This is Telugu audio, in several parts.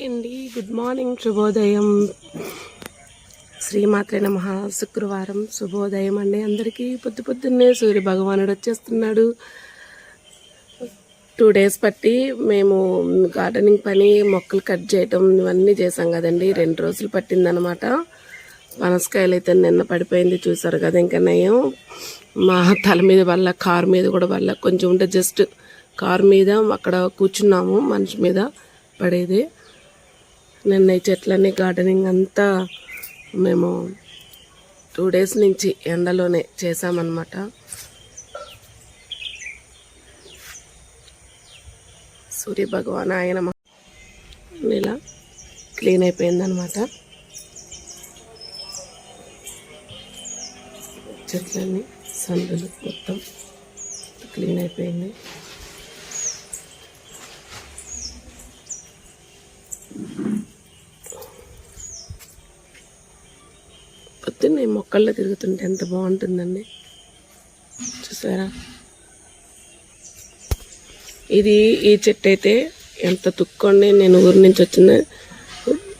హాయ్ అండి. గుడ్ మార్నింగ్ శుభోదయం. శ్రీమాత్రే నమ. శుక్రవారం శుభోదయం అండి. అందరికీ పొద్దు పొద్దున్నే సూర్య భగవానుడు వచ్చేస్తున్నాడు. టూ డేస్ పట్టి మేము గార్డెనింగ్ పని మొక్కలు కట్ చేయటం ఇవన్నీ చేసాం కదండి. రెండు రోజులు పట్టిందనమాట పనసకాయలు అయితే నిన్న పడిపోయింది చూసారు కదా ఇంకా నయం. మా తల మీద వల్ల కారు మీద కూడా వల్ల కొంచెం ఉంటే జస్ట్ కారు మీద అక్కడ కూర్చున్నాము మనిషి మీద పడేది. నిన్న ఈ చెట్లన్నీ గార్డెనింగ్ అంతా మేము టూ డేస్ నుంచి ఎండలోనే చేసామన్నమాట సూర్య భగవాన్ ఆయన ఇలా క్లీన్ అయిపోయిందనమాట చెట్లన్నీ సందులు మొత్తం క్లీన్ అయిపోయింది. పొద్దున్నే మొక్కల్లో తిరుగుతుంటే ఎంత బాగుంటుందండి. చూసారా? ఇది ఈ చెట్టు అయితే ఎంత తుక్కండి నేను ఊరి నుంచి వచ్చిన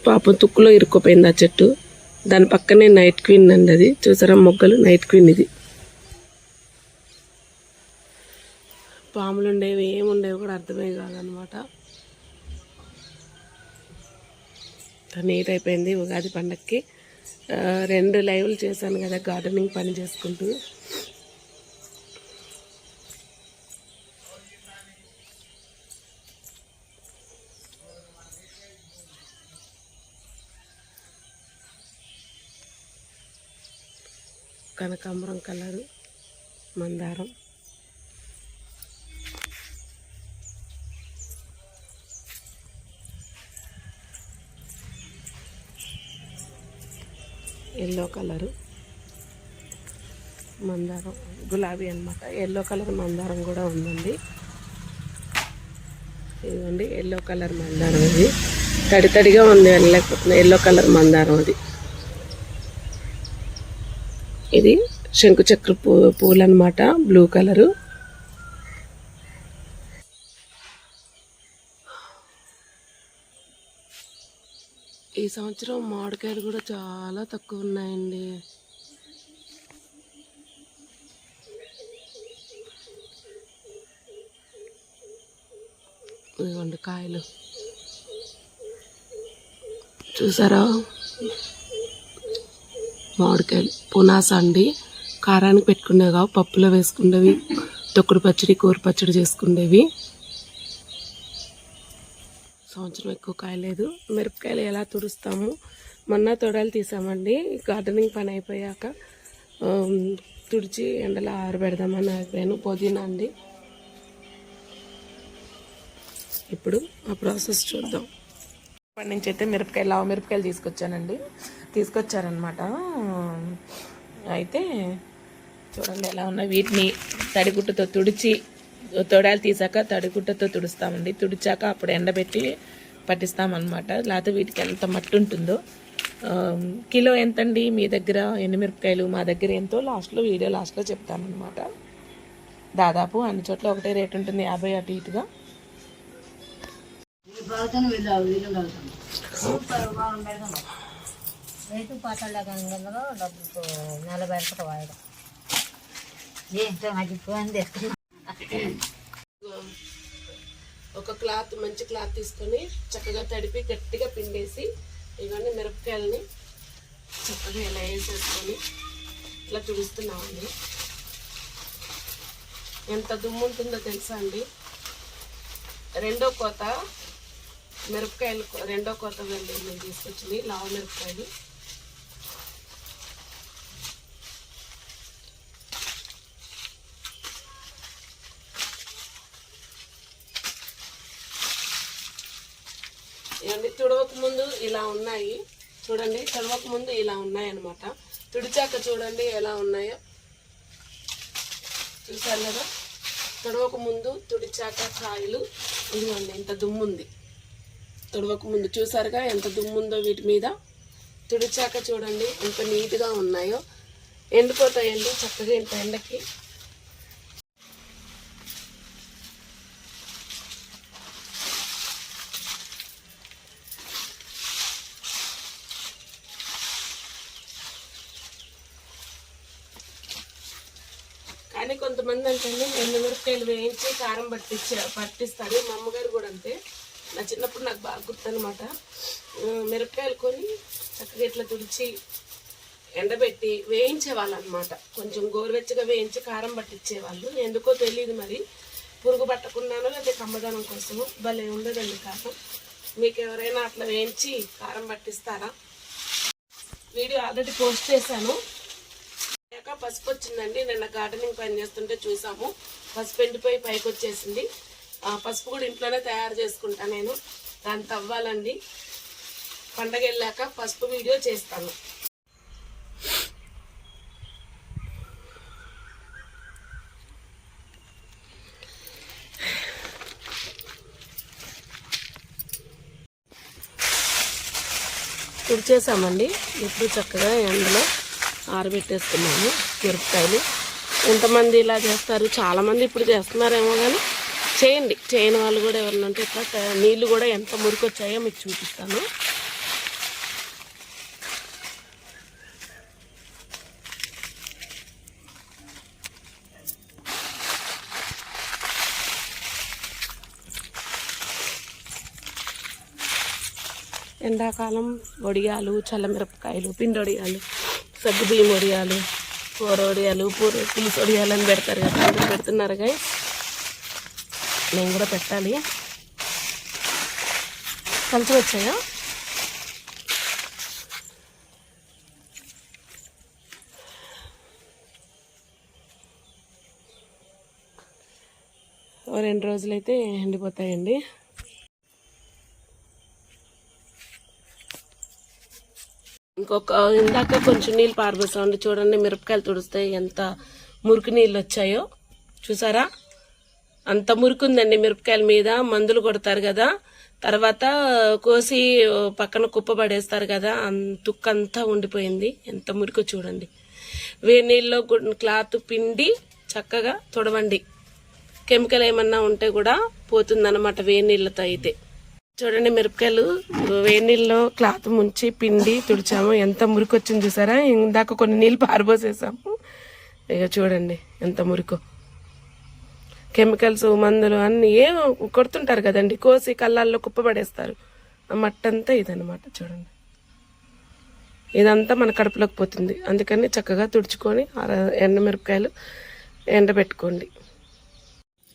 పాపం తుక్కులో ఇరుక్కుపోయింది ఆ చెట్టు. దాని పక్కనే నైట్ క్వీన్ అండి అది. చూసారా మొగ్గలు? నైట్ క్వీన్ ఇది. పాములు ఉండేవి ఏముండేవి కూడా అర్థమే కాదనమాట. నీట్ అయిపోయింది ఉగాది పండక్కి. రెండు లైవ్లు చేశాను కదా గార్డెనింగ్ పని చేసుకుంటూ. కనకాంబరం కలరు మందారం. ఎల్లో కలరు మందారం గులాబీ అన్నమాట. ఎల్లో కలర్ మందారం కూడా ఉందండి. ఇదిగోండి ఎల్లో కలర్ మందారం ఇది. తడి తడిగా ఉంది లేకపోతే ఎల్లో కలర్ మందారం అది. ఇది శంకుచక్ర పూ పూలు అనమాట బ్లూ కలరు. ఈ సంవత్సరం మామిడికాయలు కూడా చాలా తక్కువ ఉన్నాయండి. ఇదిగోండి కాయలు. చూసారా? మామిడికాయలు. పునాస అండి. కారానికి పెట్టుకునేవి కావు పప్పులో వేసుకునేవి తొక్కుడు పచ్చడి కూర పచ్చడి చేసుకునేవి. సంవత్సరం ఎక్కువ కాయలేదు. మిరపకాయలు ఎలా తుడుస్తాము? మొన్న తొడలు తీసామండి. గార్డెనింగ్ పని అయిపోయాక తుడిచి ఎండలో ఆరబెడదామని అయిపోయాను పుదీనా అండి. ఇప్పుడు ఆ ప్రాసెస్ చూద్దాం. ఇప్పటి నుంచి అయితే మిరపకాయలు లావు మిరపకాయలు తీసుకొచ్చానండి. తీసుకొచ్చారనమాట అయితే చూడండి ఎలా ఉన్నాయి. వీటిని తడిగుట్టతో తుడిచి తొడాలు తీసాక తడిగుట్టతో తుడుస్తామండి. తుడిచాక అప్పుడు ఎండబెట్టి పట్టిస్తామన్నమాట. లేకపోతే వీటికి ఎంత మట్టి ఉంటుందో. కిలో ఎంతండి? మీ దగ్గర ఎన్ని మిరపకాయలు? మా దగ్గర ఎంతో. లాస్ట్లో వీడియో లాస్ట్లో చెప్తానమాట దాదాపు అన్ని చోట్ల ఒకటే రేట్ ఉంటుంది యాభై అటు ఇటుగా. రైతు పాటల గంగలో డబ్బుకు నలభై రూపాయలు వాయడం ఏంటో అది. ఫోన్ క్లాత్ మంచి క్లాత్ తీసుకొని చక్కగా తడిపి గట్టిగా పిండేసి ఇవన్నీ మిరపకాయలని చక్కగా ఇలా వేసేసుకొని ఇట్లా తుడుస్తున్నామండి. ఎంత దుమ్ము ఉంటుందో తెలుసా అండి? రెండో కోత మిరపకాయలు రెండో కోత వెళ్ళి నేను తీసుకొచ్చింది లావు మిరపకాయలు. ఇవన్నీ తుడవక ముందు ఇలా ఉన్నాయి. చూడండి తుడవక ముందు ఇలా ఉన్నాయి అనమాట తుడిచాక చూడండి ఎలా ఉన్నాయో. చూసారు కదా? తుడవక ముందు తుడిచాక కాయలు. ఇదిగోండి ఎంత దుమ్ముంది. తుడవక ముందు చూసారుగా ఎంత దుమ్ముందో వీటి మీద? తుడిచాక చూడండి ఎంత నీట్గా ఉన్నాయో. ఎండిపోతాయండి చక్కగా ఇంత ఎండకి. ఎందుకంటే ఎండు మిరపకాయలు వేయించి కారం పట్టించే పట్టిస్తారు. మా అమ్మగారు కూడా అంతే. నా చిన్నప్పుడు నాకు బాగా గుర్తనమాట మిరపకాయలు కొని చక్కగా ఇట్లా తుడిచి ఎండబెట్టి వేయించేవాళ్ళనమాట కొంచెం గోరువెచ్చగా వేయించి కారం పట్టించేవాళ్ళు. ఎందుకో తెలియదు మరి. పురుగు పట్టకుండానో లేదా కమ్మదానం కోసము. భలే ఉండదండి కారం. మీకు ఎవరైనా అట్లా వేయించి కారం పట్టిస్తారా? వీడియో ఆల్రెడీ పోస్ట్ చేశాను. పసుపు వచ్చిందండి. నిన్న గార్డెనింగ్ పని చేస్తుంటే చూసాము. పసుపు ఎండిపోయి పైకి వచ్చేసింది. ఆ పసుపు కూడా ఇంట్లోనే తయారు చేసుకుంటా నేను. దాన్ని తవ్వాలండి. పండగ వెళ్ళాక పసుపు వీడియో చేస్తాను. తుడిచేసామండి. ఇప్పుడు చక్కగా ఎండలో ఆరబెట్టేసుకున్నాము మిరపకాయలు. ఎంతమంది ఇలా చేస్తారు? చాలామంది ఇప్పుడు చేస్తున్నారేమో కానీ చేయండి. చేయని వాళ్ళు కూడా ఎవరైనా ఉంటే ఇట్లా నీళ్ళు కూడా ఎంత మురికి వచ్చాయో మీకు చూపిస్తాను. ఎండాకాలం వడియాలు చల్లమిరపకాయలు పిండి వడియాలు సగ్గుబియ్యం వడియాలు కూర వడియాలు పూర పులుసు వడియాలు అని పెడతారు కదా అందరూ పెడుతున్నారు కానీ నేను కూడా పెట్టాలి. కలిసి వచ్చాయా? ఓ రెండు రోజులైతే ఎండిపోతాయండి. ఇంకొక ఇందాక కొంచెం నీళ్ళు పారబోసామండి చూడండి మిరపకాయలు తుడిస్తే ఎంత మురికి నీళ్ళు వచ్చాయో. చూసారా? అంత మురికి ఉందండి మిరపకాయల మీద. మందులు కొడతారు కదా. తర్వాత కోసి పక్కన కుప్ప పడేస్తారు కదా. తుక్కంతా ఉండిపోయింది. ఎంత మురికో చూడండి. వేడి నీళ్ళలో క్లాత్ పిండి చక్కగా తుడవండి. కెమికల్ ఏమన్నా ఉంటే కూడా పోతుందన్నమాట వేడి నీళ్ళతో అయితే. చూడండి మిరపకాయలు. వేడి నీళ్ళలో క్లాత్ ముంచి పిండి తుడిచాము. ఎంత మురికి వచ్చింది చూసారా? ఇందాక కొన్ని నీళ్ళు పారబోసేసాము. ఇక చూడండి ఎంత మురికో. కెమికల్స్ మందులు అన్ని ఏం కొడుతుంటారు కదండి. కోసి కళ్ళల్లో కుప్పబడేస్తారు. ఆ మట్టంతా ఇదనమాట చూడండి. ఇదంతా మన కడుపులోకి పోతుంది. అందుకని చక్కగా తుడుచుకొని ఎండ ఎండమిరపకాయలు ఎండబెట్టుకోండి.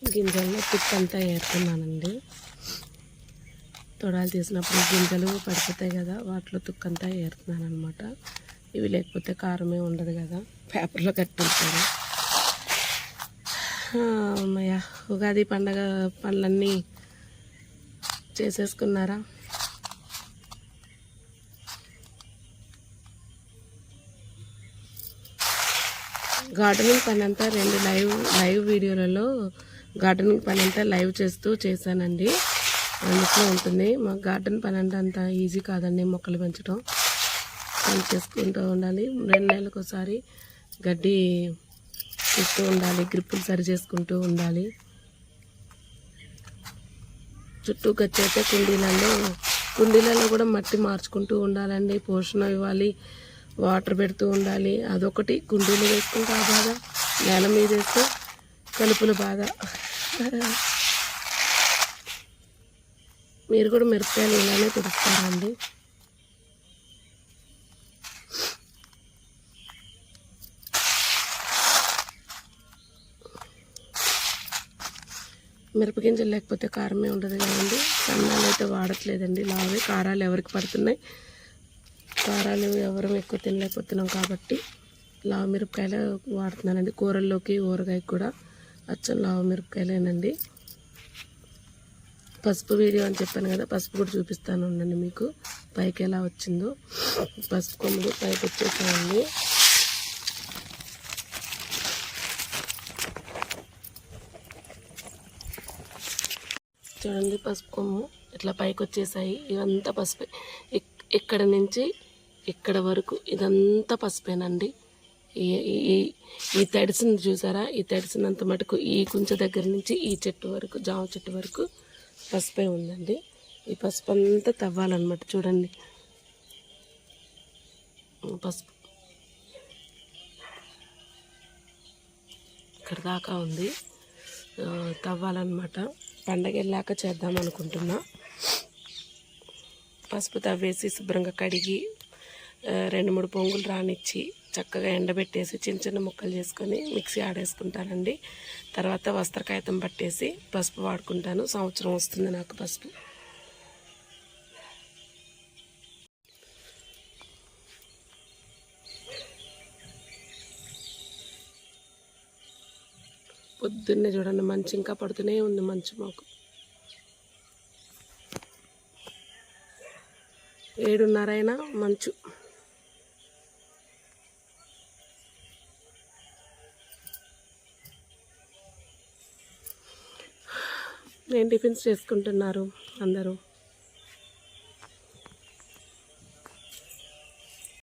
గింజల్లో అంతా వేస్తున్నానండి తొడాలు తీసినప్పుడు గింజలు పడిపోతాయి కదా వాటిలో తుక్కంతా ఏరుతున్నాను అనమాట ఇవి లేకపోతే కారమే ఉండదు కదా పేపర్లో కట్టించారు అమ్మయ్య ఉగాది పండగ పనులన్నీ చేసేసుకున్నారా? గార్డెనింగ్ పని అంతా రెండు లైవ్ లైవ్ వీడియోలలో గార్డెనింగ్ పని అంతా లైవ్ చేస్తూ చేశానండి. అందులో ఉంటుంది. మాకు గార్డెన్ పని అంటే అంత ఈజీ కాదండి మొక్కలు పెంచడం పని చేసుకుంటూ ఉండాలి. రెండు నెలలకు ఒకసారి గడ్డి ఇస్తూ ఉండాలి. గ్రిప్పులు సరి చేసుకుంటూ ఉండాలి. చుట్టూ గచ్చైతే కుండీలలో కుండీలలో కూడా మట్టి మార్చుకుంటూ ఉండాలండి. పోషణ ఇవ్వాలి. వాటర్ పెడుతూ ఉండాలి. అదొకటి. కుండీలు వేసుకుంటే ఆ బాధ నేల మీద వేస్తే కలుపుల బాధ. మీరు కూడా మిరపకాయలు ఇలానే తుడుస్తారండి మిరపగింజలు లేకపోతే కారమే ఉండదు కదండి. సన్నాలు అయితే వాడట్లేదండి. లావే కారాలు ఎవరికి పడుతున్నాయి? కారాలు ఎవరం ఎక్కువ తినలేకపోతున్నాం కాబట్టి లావ మిరపకాయలే వాడుతున్నానండి. కూరల్లోకి ఊరగాయ కూడా అచ్చం లావ మిరపకాయలేనండి. పసుపు వీడియో అని చెప్పాను కదా పసుపు కూడా చూపిస్తాను ఉండండి మీకు. పైకి ఎలా వచ్చిందో. పసుపు కొమ్ములు పైకి వచ్చేసాయండి. చూడండి పసుపు కొమ్ము ఇట్లా పైకి వచ్చేసాయి. ఇవంతా పసుపే. ఇక్కడ నుంచి ఇక్కడ వరకు ఇదంతా పసుపేనండి. ఈ ఈ- ఈ తడిసింది చూసారా? ఈ తడిసినంత మటుకు ఈ కుంచ దగ్గర నుంచి ఈ చెట్టు వరకు జామ చెట్టు వరకు పసుపే ఉందండి. ఈ పసుపు అంతా తవ్వాలన్నమాట. చూడండి. పసుపు. ఇక్కడ దాకా ఉంది. తవ్వాలన్నమాట. పండగ వెళ్ళాక చేద్దాం అనుకుంటున్నా పసుపు తవ్వేసి శుభ్రంగా కడిగి రెండు మూడు పొంగులు రానిచ్చి చక్కగా ఎండబెట్టేసి చిన్న చిన్న ముక్కలు చేసుకొని మిక్సీ ఆడేసుకుంటానండి. తర్వాత వస్త్రకాయతం పట్టేసి పసుపు వాడుకుంటాను. సంవత్సరం వస్తుంది నాకు పసుపు. పొద్దున్నే చూడండి మంచు ఇంకా పడుతూనే ఉంది మంచు మాకు. ఏడున్నరైనా మంచు. టిఫిన్స్ చేసుకుంటున్నారు అందరూ?